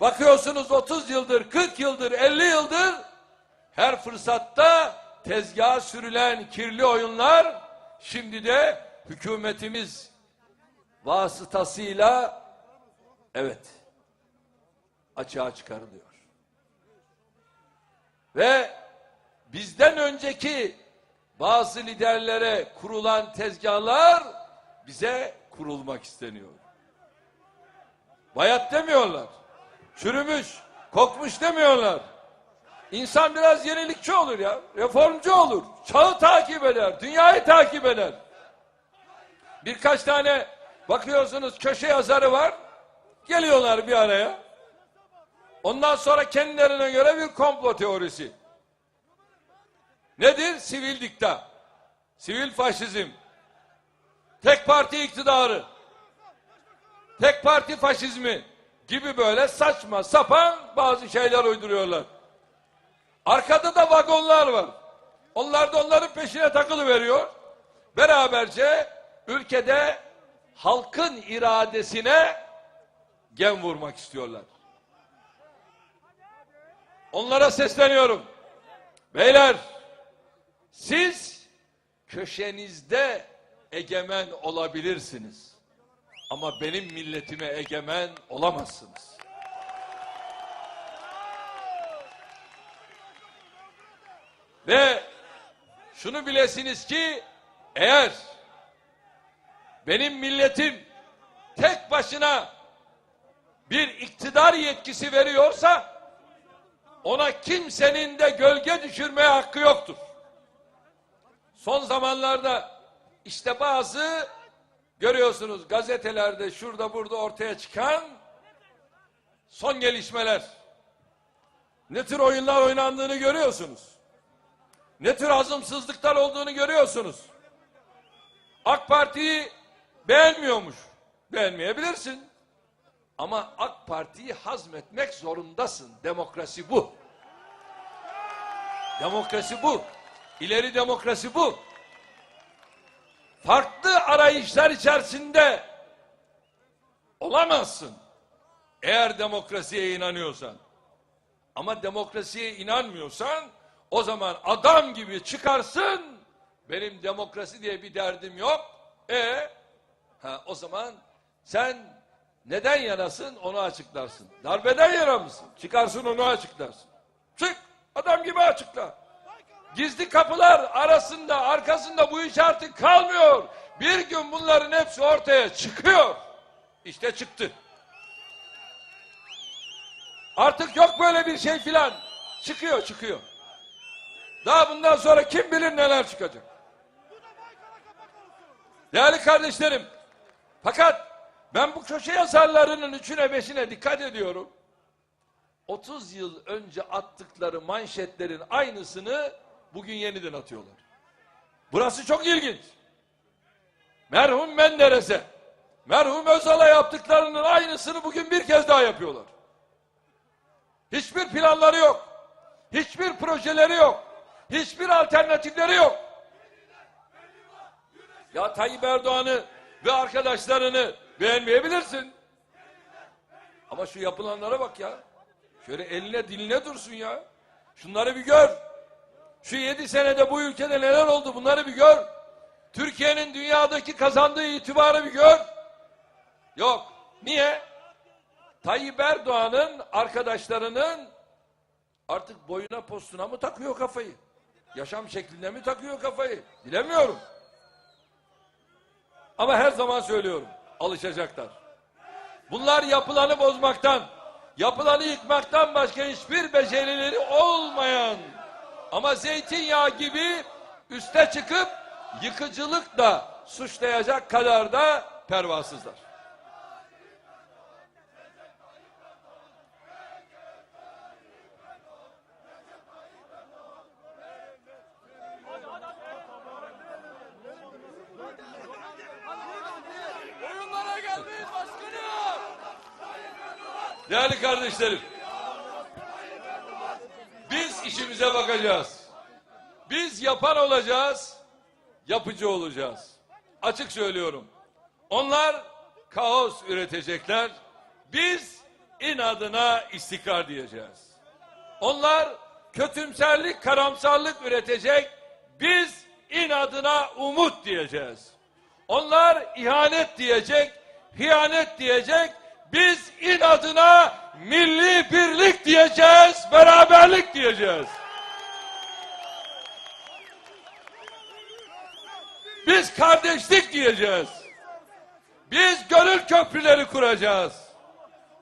Bakıyorsunuz 30 yıldır, 40 yıldır, 50 yıldır her fırsatta tezgaha sürülen kirli oyunlar şimdi de hükümetimiz vasıtasıyla evet açığa çıkarılıyor. Ve bizden önceki bazı liderlere kurulan tezgahlar bize kurulmak isteniyor. Bayat demiyorlar. Çürümüş, kokmuş demiyorlar. İnsan biraz yenilikçi olur ya. Reformcu olur. Çağı takip eder. Dünyayı takip eder. Birkaç tane bakıyorsunuz köşe yazarı var. Geliyorlar bir araya. Ondan sonra kendilerine göre bir komplo teorisi. Nedir? Sivil dikta. Sivil faşizm. Tek parti iktidarı. Tek parti faşizmi gibi böyle saçma sapan bazı şeyler uyduruyorlar. Arkada da vagonlar var. Onlar da onların peşine takılı veriyor. Beraberce ülkede halkın iradesine gem vurmak istiyorlar. Onlara sesleniyorum. Beyler siz köşenizde egemen olabilirsiniz. Ama benim milletime egemen olamazsınız. Ve şunu bilesiniz ki eğer benim milletim tek başına bir iktidar yetkisi veriyorsa ona kimsenin de gölge düşürmeye hakkı yoktur. Son zamanlarda işte bazı görüyorsunuz gazetelerde şurada burada ortaya çıkan son gelişmeler. Ne tür oyunlar oynandığını görüyorsunuz. Ne tür hazımsızlıklar olduğunu görüyorsunuz. AK Parti'yi beğenmiyormuş. Beğenmeyebilirsin. Ama AK Parti'yi hazmetmek zorundasın. Demokrasi bu. Demokrasi bu. İleri demokrasi bu. Farklı arayışlar içerisinde olamazsın. Eğer demokrasiye inanıyorsan. Ama demokrasiye inanmıyorsan o zaman adam gibi çıkarsın. Benim demokrasi diye bir derdim yok. E ha, o zaman sen neden yanasın onu açıklarsın. Darbeden yana mısın? Çıkarsın onu açıklarsın. Çık adam gibi açıkla. Gizli kapılar arasında arkasında bu iş artık kalmıyor. Bir gün bunların hepsi ortaya çıkıyor. İşte çıktı. Artık yok böyle bir şey filan. Çıkıyor çıkıyor. Daha bundan sonra kim bilir neler çıkacak. Değerli kardeşlerim, fakat ben bu köşe yazarlarının üçüne beşine dikkat ediyorum. 30 yıl önce attıkları manşetlerin aynısını bugün yeniden atıyorlar. Burası çok ilginç. Merhum Menderes'e, merhum Özal'a yaptıklarının aynısını bugün bir kez daha yapıyorlar. Hiçbir planları yok. Hiçbir projeleri yok. Hiçbir alternatifleri yok. Ya Tayyip Erdoğan'ı ve arkadaşlarını beğenmeyebilirsin. Ama şu yapılanlara bak ya. Şöyle eline diline dursun ya. Şunları bir gör. Şu yedi senede bu ülkede neler oldu bunları bir gör. Türkiye'nin dünyadaki kazandığı itibarı bir gör. Yok. Niye? Tayyip Erdoğan'ın arkadaşlarının artık boyuna postuna mı takıyor kafayı? Yaşam şekline mi takıyor kafayı? Bilemiyorum. Ama her zaman söylüyorum. Alışacaklar. Bunlar yapılanı bozmaktan, yapılanı yıkmaktan başka hiçbir becerileri olmayan ama zeytinyağı gibi üste çıkıp yıkıcılıkla suçlayacak kadar da pervasızlar. Değerli kardeşlerim. Biz işimize bakacağız. Biz yapan olacağız, yapıcı olacağız. Açık söylüyorum. Onlar kaos üretecekler. Biz inadına istikrar diyeceğiz. Onlar kötümserlik, karamsarlık üretecek. Biz inadına umut diyeceğiz. Onlar ihanet diyecek, hiyanet diyecek. Biz inadına milli birlik diyeceğiz, beraberlik diyeceğiz. Biz kardeşlik diyeceğiz. Biz gönül köprüleri kuracağız.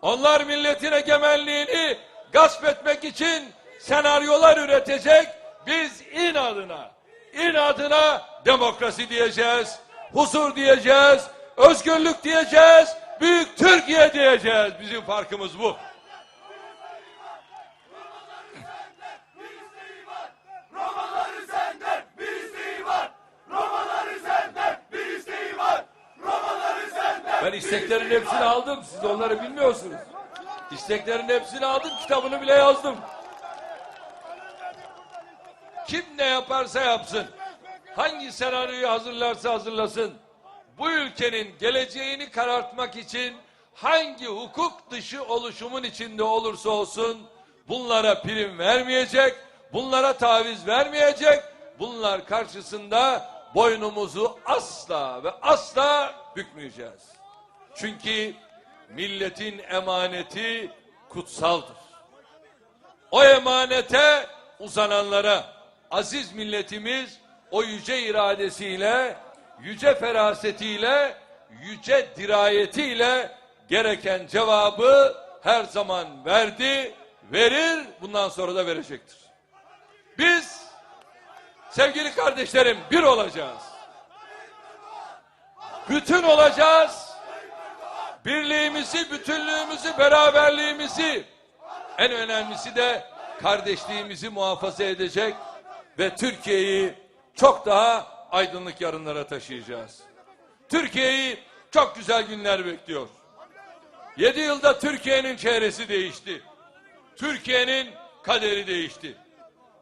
Onlar milletin egemenliğini gasp etmek için senaryolar üretecek. Biz inadına, inadına demokrasi diyeceğiz, huzur diyeceğiz, özgürlük diyeceğiz, büyük Türkiye diyeceğiz. Bizim farkımız bu. Ben isteklerin hepsini aldım. Siz onları bilmiyorsunuz. İsteklerin hepsini aldım. Kitabını bile yazdım. Kim ne yaparsa yapsın. Hangi senaryoyu hazırlarsa hazırlasın. Bu ülkenin geleceğini karartmak için hangi hukuk dışı oluşumun içinde olursa olsun bunlara prim vermeyecek, bunlara taviz vermeyecek, bunlar karşısında boynumuzu asla ve asla bükmeyeceğiz. Çünkü milletin emaneti kutsaldır. O emanete uzananlara aziz milletimiz o yüce iradesiyle, yüce ferasetiyle, yüce dirayetiyle gereken cevabı her zaman verdi, verir, bundan sonra da verecektir. Biz sevgili kardeşlerim bir olacağız. Bütün olacağız. Birliğimizi, bütünlüğümüzü, beraberliğimizi en önemlisi de kardeşliğimizi muhafaza edecek ve Türkiye'yi çok daha aydınlık yarınlara taşıyacağız. Türkiye'yi çok güzel günler bekliyor. Yedi yılda Türkiye'nin çehresi değişti. Türkiye'nin kaderi değişti.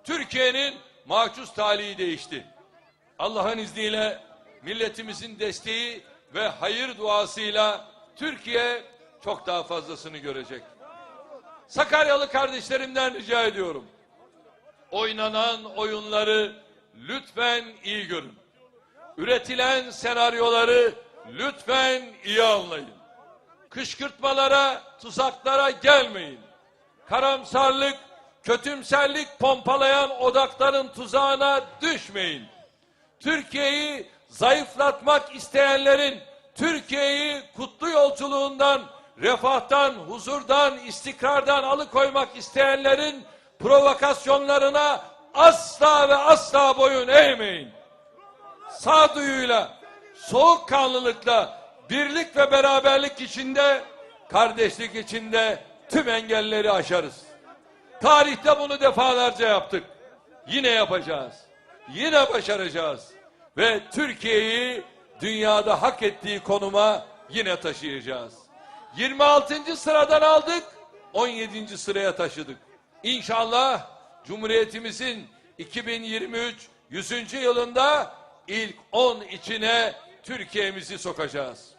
Türkiye'nin mahcus talihi değişti. Allah'ın izniyle milletimizin desteği ve hayır duasıyla Türkiye çok daha fazlasını görecek. Sakaryalı kardeşlerimden rica ediyorum. Oynanan oyunları lütfen iyi görün. Üretilen senaryoları lütfen iyi anlayın. Kışkırtmalara, tuzaklara gelmeyin. Karamsarlık, kötümserlik pompalayan odakların tuzağına düşmeyin. Türkiye'yi zayıflatmak isteyenlerin Türkiye'yi kutlu yolculuğundan, refahtan, huzurdan, istikrardan alıkoymak isteyenlerin provokasyonlarına asla ve asla boyun eğmeyin. Sağduyuyla, soğukkanlılıkla, birlik ve beraberlik içinde, kardeşlik içinde tüm engelleri aşarız. Tarihte bunu defalarca yaptık. Yine yapacağız. Yine başaracağız. Ve Türkiye'yi dünyada hak ettiği konuma yine taşıyacağız. 26. sıradan aldık, 17. sıraya taşıdık. İnşallah Cumhuriyetimizin 2023 100. yılında ilk 10 içine Türkiye'mizi sokacağız.